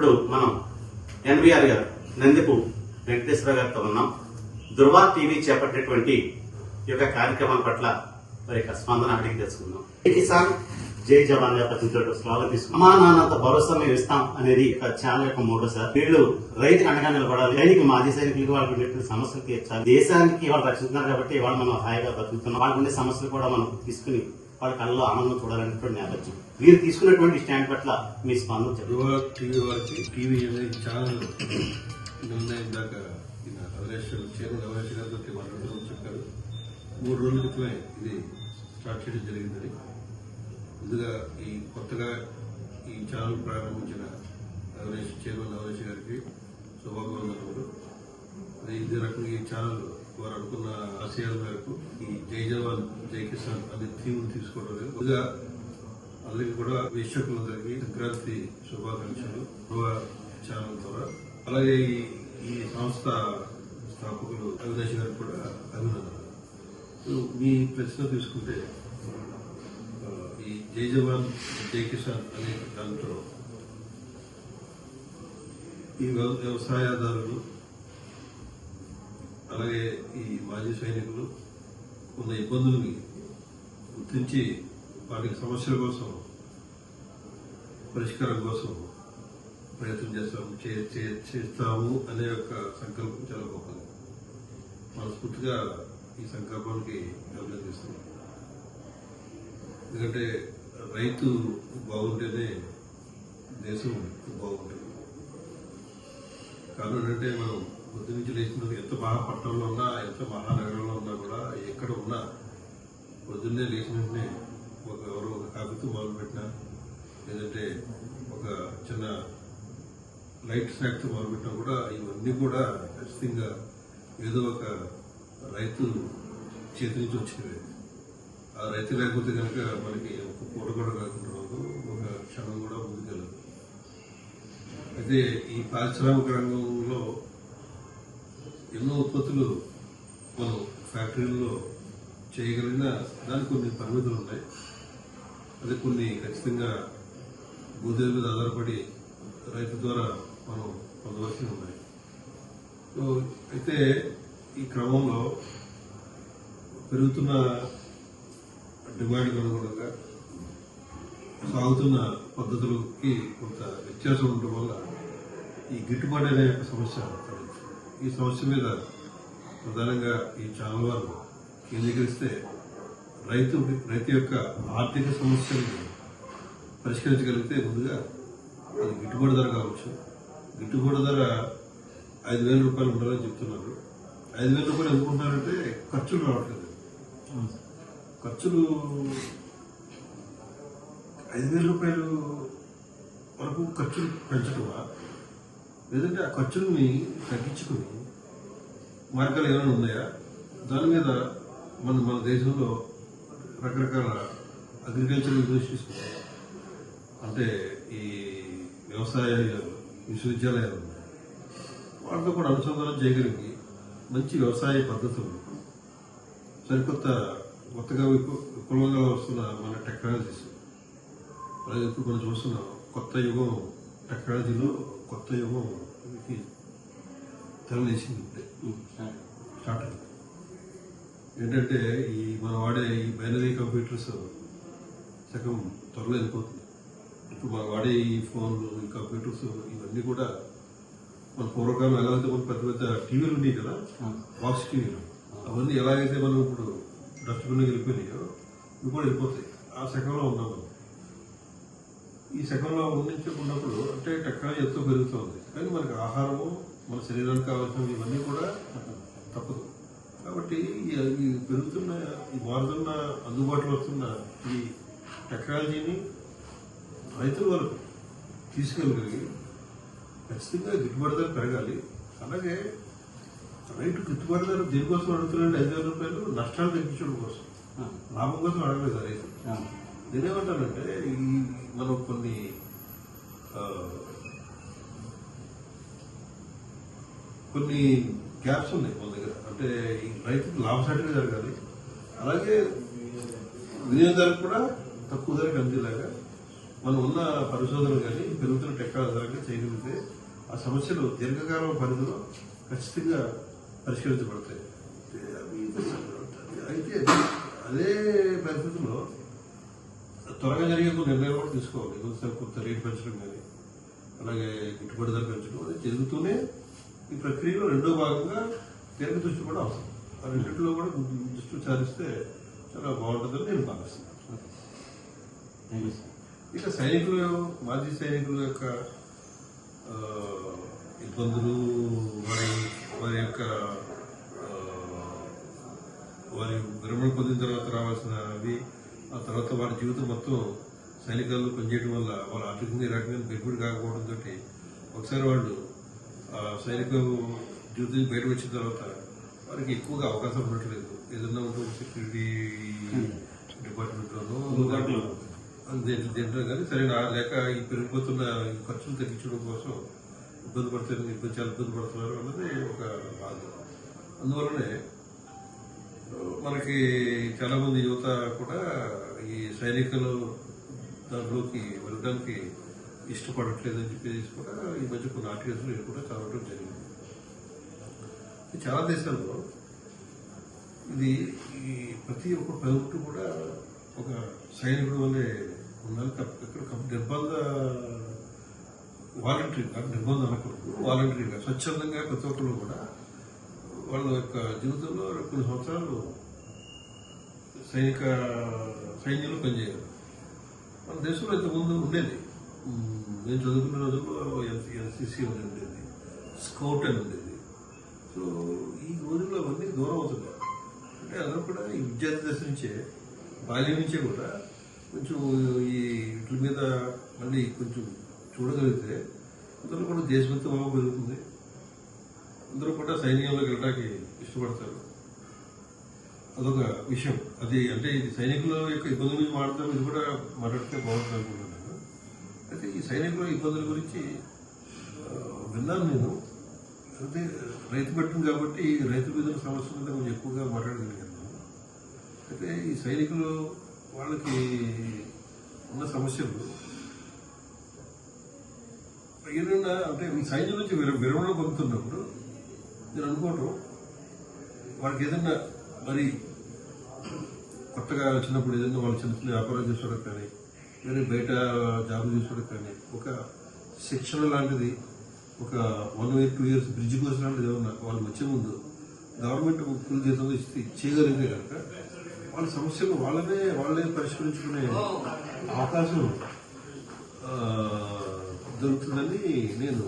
ఇప్పుడు మనం ఎన్వీఆర్ గారు నందిపు వెంకటేశ్వర గారితో ఉన్నాం. ధృవ టీవీ చేపట్టేటువంటి ఈ యొక్క కార్యక్రమాల పట్ల మరి యొక్క స్పందన అడిగి తెలుసుకుందాం. జై కిసాన్. జై జవాన్ స్వాగతిస్తున్నాం అమ్మా నాన్నంత భరోసా మేము ఇస్తాం అనేది ఒక ఛానల్ యొక్క మోడో సార్. వీళ్ళు రైతుకి అండగా నిలబడాలి. సైనిక మాజీ సైనికులకు వాళ్ళకి ఉండేటువంటి సమస్యలు తీర్చాలి. దేశానికి వాళ్ళు రక్షిస్తున్నారు కాబట్టి వాళ్ళు మనం హాయిగా బతుకుతున్నాం. వాళ్ళకు ఉండే సమస్యలు కూడా మనం తీసుకుని వాళ్ళ కళ్ళలో ఆనందం చూడాలనేటువంటి నేపథ్యం. వీరు తీసుకున్నటువంటి స్టాండ్ పట్ల మీ స్పందన చెప్పండి. టీవీ వారికి టీవీ అనేది ఛానల్ నిన్న ఇందాక ఈయన రవలేశ్వర్ చైర్మన్ రవలేశ్వర్ గారితో మాట్లాడుతూ చెప్పారు. మూడు రోజుల క్రితమే ఇది స్టార్ట్ చేయడం జరిగిందని. ముందుగా ఈ కొత్తగా ఈ ఛానల్ ప్రారంభించిన రవలేష్ చైర్మన్ రవలేష్ గారికి శుభాభివందనములు. అది ఇదే రకంగా ఈ ఛానల్ వారు అనుకున్న ఆశయాల మేరకు ఈ జై జవాన్ జై కిసాన్ అనే థీమ్ తీసుకోవడం జరిగింది. ముందుగా అందరికీ కూడా వీక్షకులందరికీ సంక్రాంతి శుభాకాంక్షలు ఛానల్ ద్వారా అలాగే ఈ ఈ సంస్థ స్థాపకులు అవినాష్ గారికి కూడా అభినందనలు సో మీ ప్రశ్న తీసుకుంటే ఈ జై జవాన్ జై కిసాన్ అనే దాంట్లో ఈ వ్యవసాయదారులు అలాగే ఈ మాజీ సైనికులు ఉన్న ఇబ్బందుల్ని గుర్తించి వాటికి సమస్యల కోసం పరిష్కారం కోసం ప్రయత్నం చేస్తాము చే- చే- చేస్తాము అనే యొక్క సంకల్పం చాలా గొప్పది. మనస్ఫూర్తిగా ఈ సంకల్పానికి అభినందిస్తున్నాం ఎందుకంటే రైతు బాగుంటేనే దేశం బాగుంటుంది. కారణం ఏంటంటే మనం పొద్దు నుంచి లేచినది ఎంత మహా పట్టణంలో ఉన్నా ఎంత మహానగరంలో ఉన్నా కూడా ఎక్కడ ఉన్నా పొద్దున్నే లేచిన వెంటనే ఒక ఎవరో ఒక కాఫీతో మొదలు పెట్టినా లేదంటే ఒక చిన్న లైట్ స్నాక్తో మొదలు పెట్టినా కూడా ఇవన్నీ కూడా ఖచ్చితంగా ఏదో ఒక రైతు చేతి నుంచి వచ్చినవి ఆ రైతు లేకపోతే కనుక మనకి ఒక పూట కూడా కాకుండా ఒక క్షణం కూడా ముందుకెళ్ళదు. అయితే ఈ పారిశ్రామిక రంగంలో ఎన్నో ఉత్పత్తులు మనం ఫ్యాక్టరీల్లో చేయగలిగిన దానికి కొన్ని పరిమితులు ఉన్నాయి అది కొన్ని ఖచ్చితంగా గోధుమ మీద ఆధారపడి రైతు ద్వారా మనం పొందవలసి ఉన్నాయి సో అయితే ఈ క్రమంలో పెరుగుతున్న డిమాండ్కి అనుగుణంగా సాగుతున్న పద్ధతులకి కొంత వ్యత్యాసం ఉండడం వల్ల ఈ గిట్టుబాటు అనే సమస్య తలెత్తింది. ఈ సమస్య మీద ప్రధానంగా ఈ ఛానల్ వారు కేంద్రీకరిస్తే రైతు రైతు యొక్క ఆర్థిక సమస్యలను పరిష్కరించగలిగితే ముందుగా అది గిట్టుబాటు ధర కావచ్చు. గిట్టుబాటు ధర ఐదు వేల రూపాయలు ఉండాలని చెప్తున్నారు. ఐదు వేల రూపాయలు ఎందుకుంటున్నారంటే ఖర్చులు రావట్లేదు. ఖర్చులు ఐదు వేల రూపాయలు వరకు ఖర్చులు పెంచడమా లేదంటే ఆ ఖర్చుల్ని తగ్గించుకుని మార్గాలు ఏమైనా ఉన్నాయా? దాని మీద మన మన దేశంలో రకరకాల అగ్రికల్చర్ యూనివర్సిటీస్ ఉన్నాయి అంటే ఈ వ్యవసాయ విశ్వవిద్యాలయాలు ఉన్నాయి. వాళ్ళతో కూడా అనుసంధానం చేయగలిగి మంచి వ్యవసాయ పద్ధతులు సరికొత్త కొత్తగా విపులంగా వస్తున్న మన టెక్నాలజీస్ అలాగే ఇప్పుడు మనం చూస్తున్నాం కొత్త యుగం టెక్నాలజీలో కొత్త యుగం ఇది. తెరలేసింది. స్టార్ట్ అయింది. ఏంటంటే ఈ మనం వాడే ఈ బైనరీ కంప్యూటర్స్ సగం త్వరలో వెళ్ళిపోతుంది. ఇప్పుడు మనం వాడే ఈ ఫోన్లు ఈ కంప్యూటర్స్ ఇవన్నీ కూడా మన పూర్వకాలం ఎలాగైతే మన పెద్ద పెద్ద టీవీలు ఉన్నాయి కదా బాక్స్ టీవీలు అవన్నీ ఎలాగైతే మనం ఇప్పుడు డస్ట్బిన్లోకి వెళ్ళిపోయినాయో ఇవి కూడా వెళ్ళిపోతాయి. ఆ శకంలో ఉన్నాం ఈ శకంలో ఉన్నప్పుడు అంటే టెక్నాలజీ ఎంతో పెరుగుతుంది. కానీ మనకి ఆహారము మన శరీరానికి కావాల్సినవి ఇవన్నీ కూడా తప్పదు. కాబట్టి ఈ- పెరుగుతున్న ఈ మారుతున్న అందుబాటులో వస్తున్న ఈ టెక్నాలజీని రైతుల వరకు తీసుకెళ్ళగలిగి ఖచ్చితంగా గిట్టుబాటు ధర పెరగాలి. అలాగే రైతు గిట్టుబాటు ధర దేనికోసం అడుగుతున్నారంటే ఐదు వేల రూపాయలు నష్టాలు తగ్గించడం కోసం లాభం కోసం అడగలేదు రైతు. నేనేమంటానంటే ఈ మనం కొన్ని కొన్ని గ్యాప్స్ ఉన్నాయి మన దగ్గర. అంటే ఈ రైతుకు లాభసాటిగా జరగాలి. అలాగే వినియోగదారులకు కూడా తక్కువ ధరకు అందేలాగా మనం ఉన్న పరిశోధనలు కానీ పెరుగుతున్న టెక్నాలజీ కానీ చేయగలిగితే ఆ సమస్యలు దీర్ఘకాలం పరిధిలో ఖచ్చితంగా పరిష్కరించబడతాయి. అయితే అదే పరిస్థితుల్లో త్వరగా జరిగే కొన్ని నిర్ణయాలు కూడా తీసుకోవాలి. కొంత కొంత రేటు పెంచడం కానీ అలాగే గిట్టుబాటు ధర పెంచడం అది జరుగుతూనే ఈ ప్రక్రియలో రెండో భాగంగా దీర్ఘ దృష్టి కూడా అవసరం. ఆ రెండింటిలో కూడా దృష్టి సారిస్తే చాలా బాగుంటుందని నేను భావిస్తున్నాను. ఇక సైనికులు మాజీ సైనికుల యొక్క ఇబ్బందులు వారి వారి యొక్క వారి విరమణ పొందిన తర్వాత రావాల్సినవి ఆ తర్వాత వారి జీవితం మొత్తం సైనికాల్లో పనిచేయడం వల్ల వాళ్ళ ఆర్థికంగా రకంగా పెట్టుబడి కాకపోవడంతో ఒకసారి వాళ్ళు సైనిక జీవితం బయట వచ్చిన తర్వాత వారికి ఎక్కువగా అవకాశం ఉండట్లేదు ఏదన్నా ఉంటుంది సెక్యూరిటీ డిపార్ట్మెంట్లోనూ. దేంట్లో కానీ సరే లేక ఈ పెరిగిపోతున్న ఖర్చులు తగ్గించడం కోసం ఇబ్బంది పడుతున్నారు ఇబ్బంది చాలా ఇబ్బంది పడుతున్నారు అన్నది ఒక బాధ అందువల్లనే మనకి చాలా మంది యువత కూడా ఈ సైనికులు దాంట్లోకి వెళ్ళడానికి ఇష్టపడట్లేదని చెప్పేసి కూడా ఈ మధ్య కొన్ని ఆర్టికల్స్లో ఇది కూడా చదవడం జరిగింది. చాలా దేశాల్లో ఇది ఈ ప్రతి ఒక్క పౌరుడు కూడా ఒక సైనికుడు వల్లే ఉండాలి ఇక్కడ నిర్బంధ వాలంటరీగా నిర్బంధం అనకూడదు వాలంటరీగా స్వచ్ఛందంగా ప్రతి ఒక్కరు కూడా వాళ్ళ యొక్క జీవితంలో కొన్ని సంవత్సరాలు సైనిక సైన్యంలో పనిచేయాలి మన దేశంలో ఇంతకుముందు ఉండేది. నేను చదువుకున్న రోజుల్లో ఎన్సీసీ అని ఉండేది. స్కౌట్ అని ఉండేది. సో ఈ రోజుల్లో అవన్నీ దూరం అవుతున్నాయి. అంటే అందరూ కూడా ఈ విద్యార్థి దశ నుంచే బాల్యం నుంచే కూడా కొంచెం ఈ వీటి మీద మళ్ళీ కొంచెం చూడగలిగితే అందరూ కూడా దేశభక్తి భావం పెరుగుతుంది. అందరూ కూడా సైన్యంలోకి వెళ్ళడానికి ఇష్టపడతారు. అదొక విషయం. అది అంటే ఇది సైనికుల యొక్క ఇబ్బందుల గురించి మాట్లాడతాం ఇది కూడా మాట్లాడితే బాగుంటుంది అనుకుంటున్నాను. అయితే ఈ సైనికుల ఇబ్బందుల గురించి విన్నాను నేను. అంటే రైతు పెట్టింది కాబట్టి రైతు మీద సమస్య మీద కొంచెం ఎక్కువగా మాట్లాడగలిగాను. అయితే ఈ సైనికులు వాళ్ళకి ఉన్న సమస్యలు ఏదైనా అంటే ఈ సైన్యం నుంచి విరమణ పొందుతున్నప్పుడు నేను అనుకోవటం వాళ్ళకి ఏదైనా మరి కొత్తగా వచ్చినప్పుడు ఏదైనా వాళ్ళు చిన్న చిన్న వ్యాపారం చేసుకోవడం కానీ వేరే బయట జాబ్ చేసుకోవడం కానీ ఒక శిక్షణ లాంటిది ఒక one year two years bridge course లాంటిది ఏమన్నా వాళ్ళు వచ్చే ముందు గవర్నమెంట్ ఫుల్ జీతంలో ఇస్తే చేయగలిగితే కనుక వాళ్ళ సమస్యలు వాళ్ళనే వాళ్ళే పరిష్కరించుకునే అవకాశం దొరుకుతుందని నేను